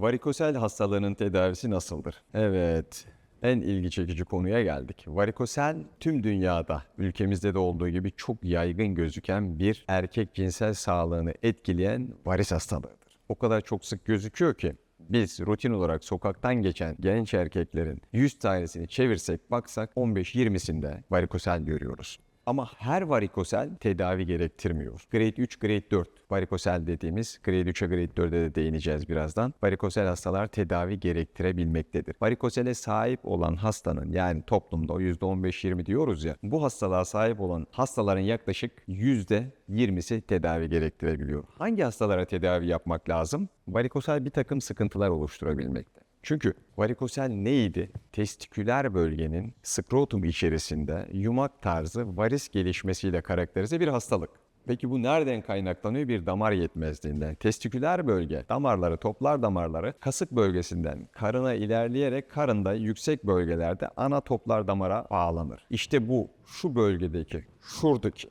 Varikosel hastalığının tedavisi nasıldır? Evet, en ilgi çekici konuya geldik. Varikosel tüm dünyada, ülkemizde de olduğu gibi çok yaygın gözüken bir erkek cinsel sağlığını etkileyen varis hastalığıdır. O kadar çok sık gözüküyor ki biz rutin olarak sokaktan geçen genç erkeklerin 100 tanesini çevirsek baksak 15-20'sinde varikosel görüyoruz. Ama her varikosel tedavi gerektirmiyor. Grade 3, Grade 4 varikosel dediğimiz Grade 3'e Grade 4'e de değineceğiz birazdan. Varikosel hastalar tedavi gerektirebilmektedir. Varikosele sahip olan hastanın yani toplumda o %15-20 diyoruz ya bu hastalığa sahip olan hastaların yaklaşık %20'si tedavi gerektirebiliyor. Hangi hastalara tedavi yapmak lazım? Varikosel bir takım sıkıntılar oluşturabilmekte. Çünkü varikosel neydi? Testiküler bölgenin skrotum içerisinde yumak tarzı varis gelişmesiyle karakterize bir hastalık. Peki bu nereden kaynaklanıyor? Bir damar yetmezliğinden. Testiküler bölge, damarları, toplar damarları kasık bölgesinden karına ilerleyerek karında yüksek bölgelerde ana toplar damara bağlanır. İşte bu şu bölgedeki, şuradaki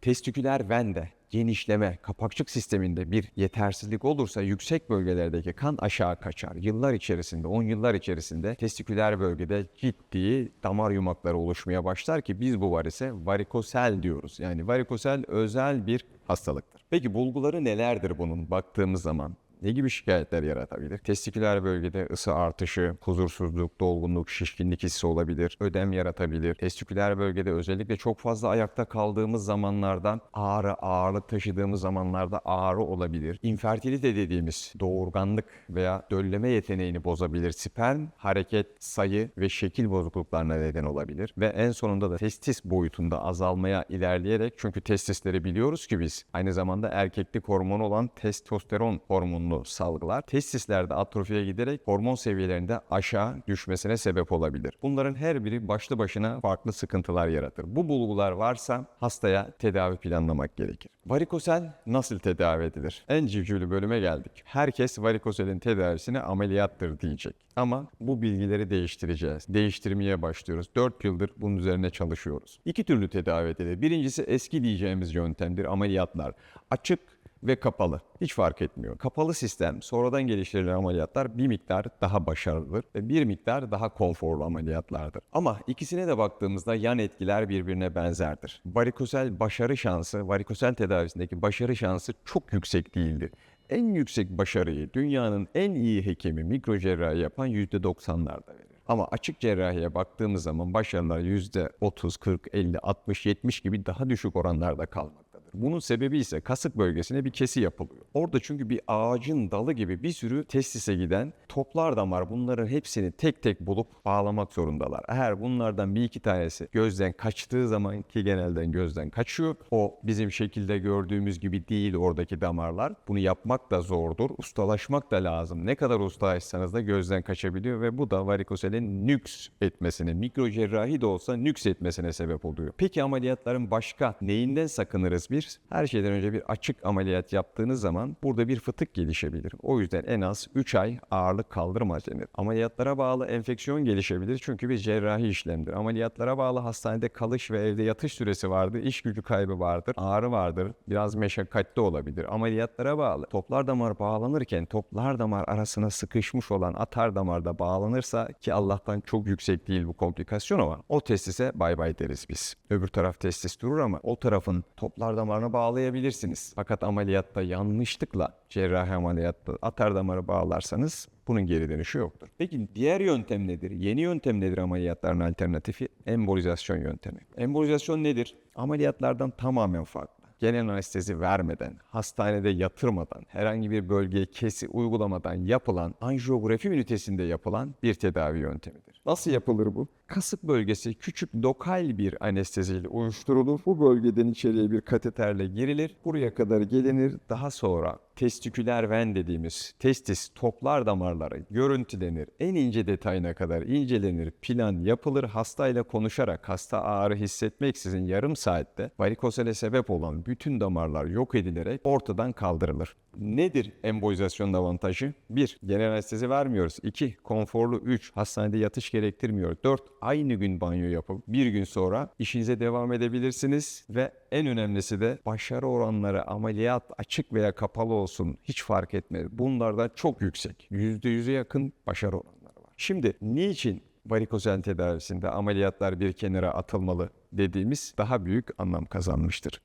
testiküler vende, genişleme, kapakçık sisteminde bir yetersizlik olursa yüksek bölgelerdeki kan aşağı kaçar. Yıllar içerisinde, 10 yıllar içerisinde testiküler bölgede ciddi damar yumakları oluşmaya başlar ki biz bu varise varikosel diyoruz. Yani varikosel özel bir hastalıktır. Peki bulguları nelerdir bunun baktığımız zaman? Ne gibi şikayetler yaratabilir? Testiküler bölgede ısı artışı, huzursuzluk, dolgunluk, şişkinlik hissi olabilir, ödem yaratabilir. Testiküler bölgede özellikle çok fazla ayakta kaldığımız zamanlardan ağrı, ağırlık taşıdığımız zamanlarda ağrı olabilir. İnfertilite dediğimiz doğurganlık veya dölleme yeteneğini bozabilir. Sperm, hareket, sayı ve şekil bozukluklarına neden olabilir. Ve en sonunda da testis boyutunda azalmaya ilerleyerek çünkü testisleri biliyoruz ki biz aynı zamanda erkeklik hormonu olan testosteron hormonunu salgılar. Testislerde atrofiye giderek hormon seviyelerinde aşağı düşmesine sebep olabilir. Bunların her biri başlı başına farklı sıkıntılar yaratır. Bu bulgular varsa hastaya tedavi planlamak gerekir. Varikosel nasıl tedavi edilir? En civcivli bölüme geldik. Herkes varikoselin tedavisine ameliyattır diyecek. Ama bu bilgileri değiştireceğiz. Değiştirmeye başlıyoruz. 4 yıldır bunun üzerine çalışıyoruz. İki türlü tedavi edilir. Birincisi eski diyeceğimiz yöntemdir ameliyatlar. Açık ve kapalı. Hiç fark etmiyor. Kapalı sistem sonradan geliştirilen ameliyatlar bir miktar daha başarılıdır ve bir miktar daha konforlu ameliyatlardır. Ama ikisine de baktığımızda yan etkiler birbirine benzerdir. Varikosel başarı şansı, varikosel tedavisindeki başarı şansı çok yüksek değildir. En yüksek başarıyı dünyanın en iyi hekimi mikro cerrahi yapan %90'larda verir. Ama açık cerrahiye baktığımız zaman başarılar %30, 40, 50, 60, 70 gibi daha düşük oranlarda kalmaktadır. Bunun sebebi ise kasık bölgesine bir kesi yapılıyor. Orada çünkü bir ağacın dalı gibi bir sürü testise giden toplar damar bunların hepsini tek tek bulup bağlamak zorundalar. Eğer bunlardan bir iki tanesi gözden kaçtığı zaman ki genelden gözden kaçıyor. O bizim şekilde gördüğümüz gibi değil oradaki damarlar. Bunu yapmak da zordur. Ustalaşmak da lazım. Ne kadar ustalaşsanız da gözden kaçabiliyor ve bu da varikoselin nüks etmesine, mikro cerrahi de olsa nüks etmesine sebep oluyor. Peki ameliyatların başka neyinden sakınırız bir? Her şeyden önce bir açık ameliyat yaptığınız zaman burada bir fıtık gelişebilir. O yüzden en az 3 ay ağırlık kaldırma denir. Ameliyatlara bağlı enfeksiyon gelişebilir çünkü bir cerrahi işlemdir. Ameliyatlara bağlı hastanede kalış ve evde yatış süresi vardır, iş gücü kaybı vardır, ağrı vardır, biraz meşakkatli olabilir. Ameliyatlara bağlı. Toplar damar bağlanırken toplar damar arasına sıkışmış olan atar damarda bağlanırsa ki Allah'tan çok yüksek değil bu komplikasyon ama o testise bay bay deriz biz. Öbür taraf testis durur ama o tarafın toplar damarına bağlayabilirsiniz. Fakat ameliyatta yanlışlıkla cerrahi ameliyatta atar damarı bağlarsanız bunun geri dönüşü yoktur. Peki diğer yöntem nedir? Yeni yöntem nedir ameliyatların alternatifi? Embolizasyon yöntemi. Embolizasyon nedir? Ameliyatlardan tamamen farklı genel anestezi vermeden, hastanede yatırmadan, herhangi bir bölgeye kesi uygulamadan yapılan anjiyografi ünitesinde yapılan bir tedavi yöntemidir. Nasıl yapılır bu? Kasık bölgesi küçük lokal bir anesteziyle uyuşturulur. Bu bölgeden içeriye bir kateterle girilir. Buraya kadar gelinir. Daha sonra testiküler ven dediğimiz testis toplar damarları görüntülenir. En ince detayına kadar incelenir, plan yapılır. Hastayla konuşarak hasta ağrı hissetmeksizin yarım saatte varikosele sebep olan bütün damarlar yok edilerek ortadan kaldırılır. Nedir embolizasyon avantajı? 1. Genel anestezi vermiyoruz. 2. Konforlu. 3. Hastanede yatış gerektirmiyor. 4. aynı gün banyo yapıp bir gün sonra işinize devam edebilirsiniz ve en önemlisi de başarı oranları ameliyat açık veya kapalı olsun hiç fark etmez. Bunlardan çok yüksek. %100'e yakın başarı oranları var. Şimdi niçin varikozel tedavisinde ameliyatlar bir kenara atılmalı dediğimiz daha büyük anlam kazanmıştır.